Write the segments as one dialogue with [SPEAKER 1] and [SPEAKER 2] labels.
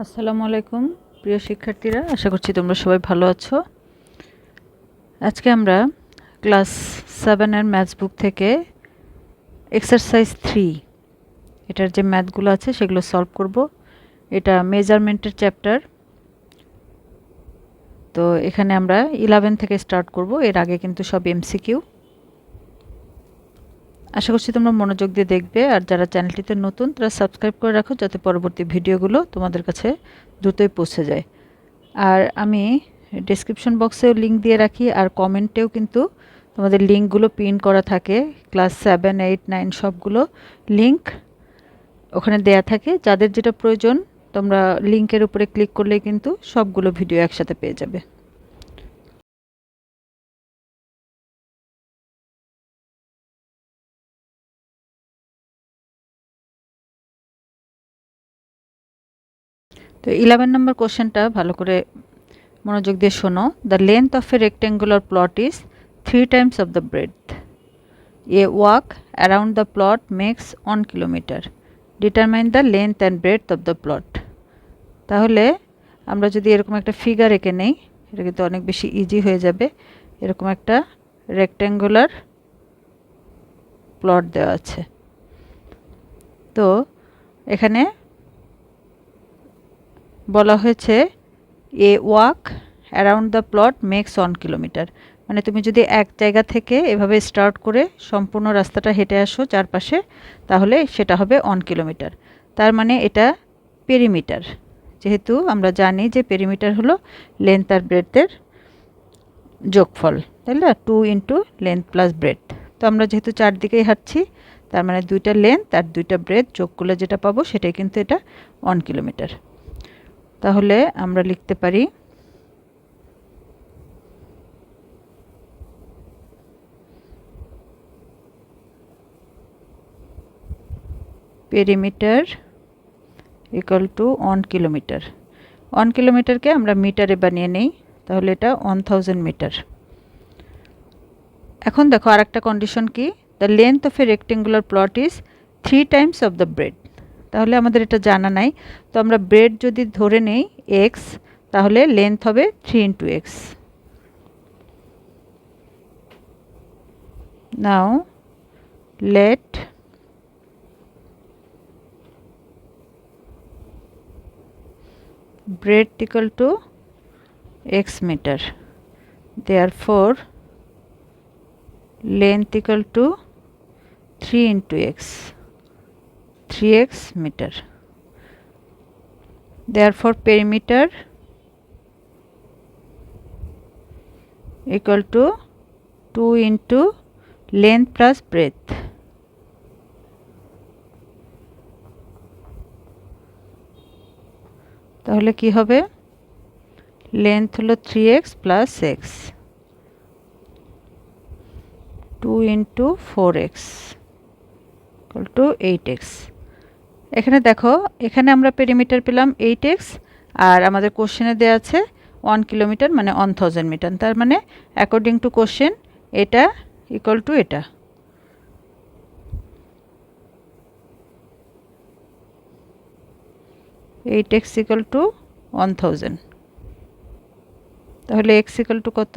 [SPEAKER 1] আসসালামু আলাইকুম, প্রিয় শিক্ষার্থীরা, আশা করছি তোমরা সবাই ভালো আছো। আজকে আমরা ক্লাস সেভেনের ম্যাথস বুক থেকে এক্সারসাইজ থ্রি এটার যে ম্যাথগুলো আছে সেগুলো সলভ করব। এটা মেজারমেন্টের চ্যাপ্টার তো এখানে আমরা ইলেভেন থেকে স্টার্ট করব, এর আগে কিন্তু সব এমসিকিউ আশা করছি তোমরা মনোযোগ দিয়ে দেখবে, আর যারা চ্যানেলটিতে নতুন, তারা সাবস্ক্রাইব করে রাখো যাতে পরবর্তী ভিডিওগুলো তোমাদের কাছে দ্রুতই পৌঁছে যায়। আর আমি ডিসক্রিপশন বক্সেও লিঙ্ক দিয়ে রাখি, আর কমেন্টেও কিন্তু তোমাদের লিঙ্কগুলো পিন করা থাকে ক্লাস সেভেন এইট নাইন সবগুলো লিঙ্ক ওখানে দেয়া থাকে। যাদের যেটা প্রয়োজন, তোমরা লিঙ্কের উপরে ক্লিক করলেই কিন্তু সবগুলো ভিডিও একসাথে পেয়ে যাবে। তো ইলেভেন নম্বর কোশ্চেনটা ভালো করে মনোযোগ দিয়ে শোনো। The length of a rectangular plot is three times of the breadth a walk around the plot makes one kilometre determine the length and breadth of the plot তাহলে আমরা যদি এরকম একটা ফিগার এঁকে নেই, এটা কিন্তু অনেক বেশি ইজি হয়ে যাবে। এরকম একটা রেক্ট্যাঙ্গুলার প্লট দেওয়া আছে। তো এখানে বলা হয়েছে a walk around the plot makes one kilometre মানে তুমি যদি এক জায়গা থেকে এভাবে স্টার্ট করে সম্পূর্ণ রাস্তাটা হেঁটে আসো চারপাশে, তাহলে সেটা হবে ওয়ান কিলোমিটার তার মানে এটা পেরিমিটার যেহেতু আমরা জানি যে পেরিমিটার হলো লেন্থ আর ব্রেডের যোগফল। তাই না? Two into length plus breadth তো আমরা যেহেতু চারদিকেই হাঁটছি, তার মানে দুইটা লেন্থ আর দুইটা ব্রেড যোগ করলে যেটা পাবো সেটাই কিন্তু এটা ওয়ান কিলোমিটার তাহলে আমরা লিখতে পারি perimeter equal to one kilometre one কিলোমিটারকে আমরা মিটারে বানিয়ে নেই, তাহলে এটা ওয়ান থাউজেন্ড মিটার এখন দেখো আর একটা কন্ডিশন কি? The length of a rectangular plot is three times of the breadth তাহলে আমাদের এটা জানা নাই। তো আমরা ব্রেড যদি ধরে নেই এক্স তাহলে লেন্থ হবে three into x now let breadth breadth equal to x meter therefore, length equal to 3 into x 3x meter therefore perimeter equal to 2 into length plus breadth তাহলে কি হবে লেন্থ হলো three x plus x two into four x two eight x এখানে দেখো, এখানে আমরা perimeter পেলাম eight x আর আমাদের কোশ্চেনে দেওয়া আছে ওয়ান কিলোমিটার মানে ওয়ান থাউজেন্ড মিটার তার মানে অ্যাকর্ডিং টু কোশ্চেন এটা ইকুয়াল টু এটা। Eight x equal to one thousand তাহলে এক্স ইকাল টু কত?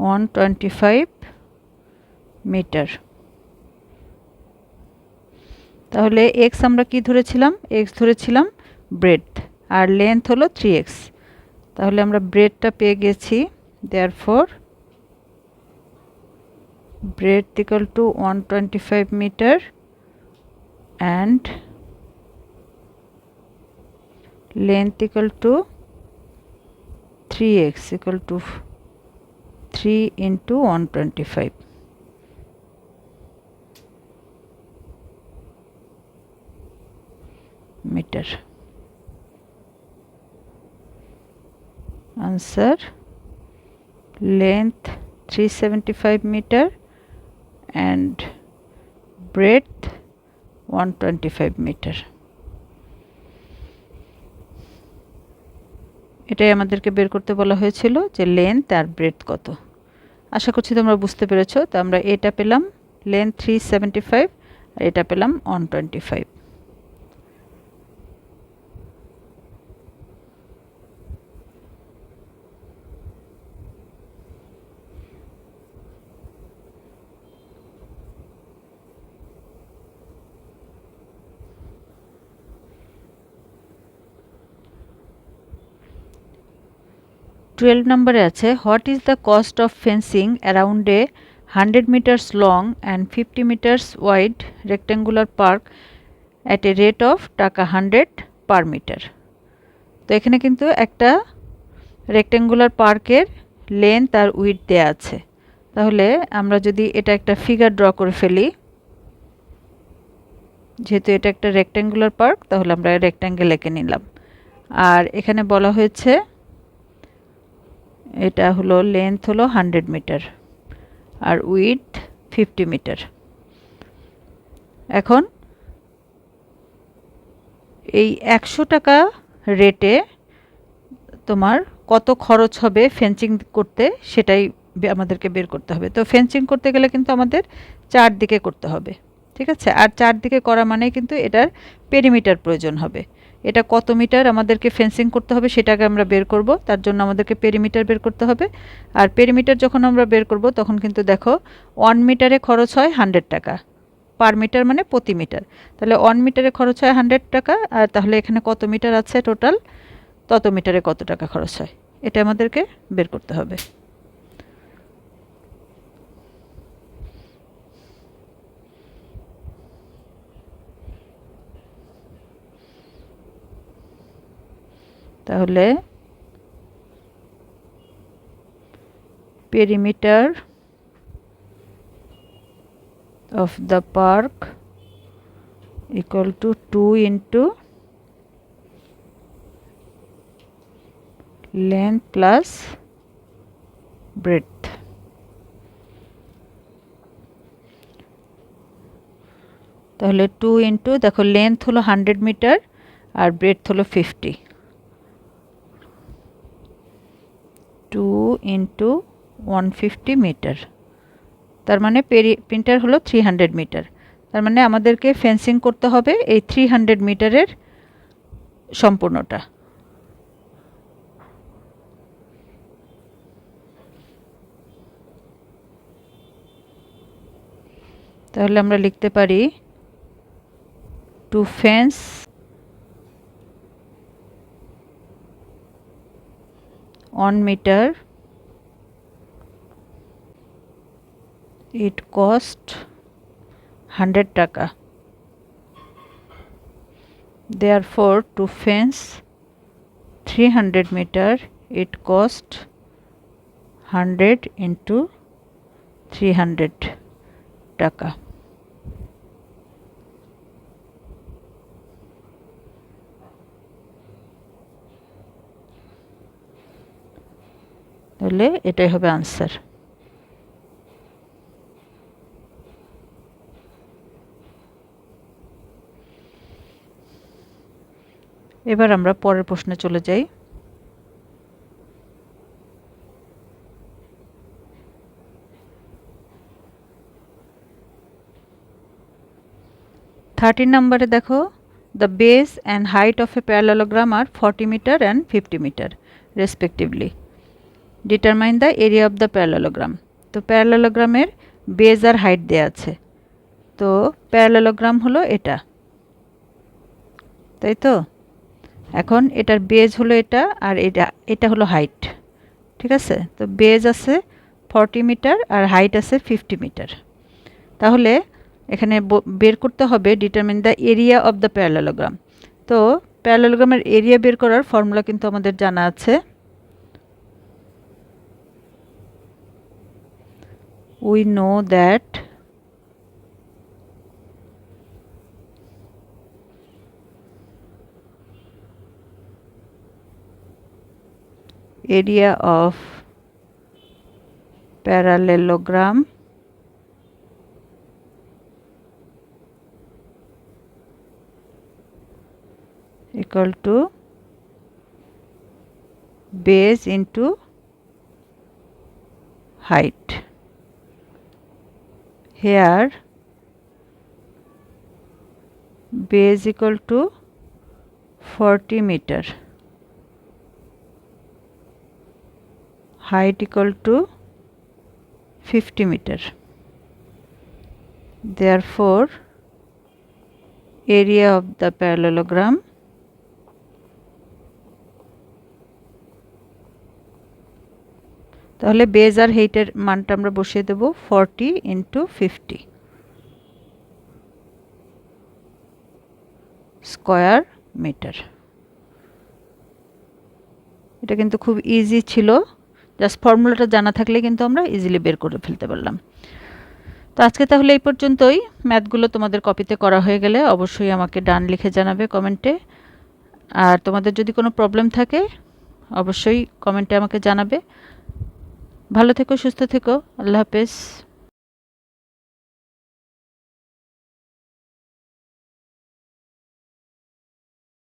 [SPEAKER 1] ওয়ান টোয়েন্টি ফাইভ মিটার তাহলে এক্স আমরা কি ধরেছিলাম? এক্স ধরেছিলাম ব্রেড আর লেন্থ হলো থ্রি এক্স তাহলে আমরা ব্রেডটা পেয়ে গেছি therefore breadth equal to one twenty five metre and length equal to three x equal to three into one twenty five metre answer. Length 375 meter. And breadth 125 meter. এটাই আমাদেরকে বের করতে বলা হয়েছিল যে লেন্থ আর ব্রেথ কত। আশা করছি তোমরা বুঝতে পেরেছ। তো আমরা এটা পেলাম লেন্থ থ্রি সেভেন্টি ফাইভ আর এটা পেলাম ওয়ান টোয়েন্টি ফাইভ টুয়েলভ নম্বরে আছে what is the cost of fencing around a hundred metres long and fifty metres wide rectangular park at a rate of taka hundred per metre তো এখানে কিন্তু একটা rectangular পার্কের লেন্থ আর উইথ দেয়া আছে। তাহলে আমরা যদি এটা একটা ফিগার ড্র করে ফেলি, যেহেতু এটা একটা রেক্ট্যাঙ্গুলার পার্ক তাহলে আমরা রেক্ট্যাঙ্গেল এঁকে নিলাম। আর এখানে বলা হয়েছে এটা হলো লেন্থ হলো হান্ড্রেড মিটার আর উইথ ফিফটি মিটার এখন এই একশো টাকা রেটে তোমার কত খরচ হবে ফেন্সিং করতে সেটাই আমাদেরকে বের করতে হবে। তো ফেন্সিং করতে গেলে কিন্তু আমাদের চারদিকে করতে হবে, ঠিক আছে? আর চারদিকে করা মানে কিন্তু এটার পেরিমিটার প্রয়োজন হবে। এটা কত মিটার আমাদেরকে ফেন্সিং করতে হবে সেটাকে আমরা বের করব, তার জন্য আমাদেরকে পেরিমিটার বের করতে হবে। আর পেরিমিটার যখন আমরা বের করব, তখন কিন্তু দেখো ওয়ান মিটারে খরচ হয় হান্ড্রেড টাকা। পার মিটার মানে প্রতি মিটার তাহলে ওয়ান মিটারে খরচ হয় হান্ড্রেড টাকা, আর তাহলে এখানে কত মিটার আছে টোটাল তত মিটারে কত টাকা খরচ হয়? এটা আমাদেরকে বের করতে হবে। তাহলে perimeter of the park equal to 2 into length plus breadth তাহলে টু ইন্টু দেখো লেন্থ হলো হান্ড্রেড মিটার আর ব্রেথ হলো fifty two into one fifty metre তার মানে পেরি প্রিন্টার হলো থ্রি হান্ড্রেড মিটার তার মানে আমাদেরকে ফেন্সিং করতে হবে এই থ্রি হান্ড্রেড মিটারের সম্পূর্ণটা। তাহলে আমরা লিখতে পারি to fence one metre it cost 100 টাকা therefore to fence 300 meter it cost 100 into 300 টাকা তাহলে এটাই হবে আনসার এবার আমরা পরের প্রশ্নে চলে যাই। থার্টিন নাম্বারে দেখো the base and height of a parallelogram are forty metre and fifty metre respectively determine the area of the parallelogram তো প্যারালোগ্রামের বেজ আর হাইট দেওয়া আছে। তো প্যারালোগ্রাম হলো এটা। তাই তো? এখন এটার বেজ হলো এটা আর এটা এটা হলো হাইট ঠিক আছে? তো বেজ আছে ফর্টি মিটার আর হাইট আছে ফিফটি মিটার তাহলে এখানে বের করতে হবে determine the area of the parallelogram তো প্যারালোগ্রামের এরিয়া বের করার ফর্মুলা কিন্তু আমাদের জানা আছে। We know that area of parallelogram. Equal to base into height. Here base equal to 40 meter height equal to 50 meter. Therefore, area of the parallelogram তাহলে base আর হেইটের মানটা আমরা বসিয়ে দেব forty into fifty square metre এটা কিন্তু খুব easy ছিল। জাস্ট ফর্মুলাটা জানা থাকলে কিন্তু আমরা ইজিলি বের করে ফেলতে পারলাম। তো আজকে তাহলে এই পর্যন্তই। ম্যাথগুলো তোমাদের কপিতে করা হয়ে গেলে অবশ্যই আমাকে ডান লিখে জানাবে কমেন্টে। আর তোমাদের যদি কোনো প্রবলেম থাকে, অবশ্যই কমেন্টে আমাকে জানাবে। ভালো থেকো, সুস্থ থেকো। আল্লাহ হাফেজ।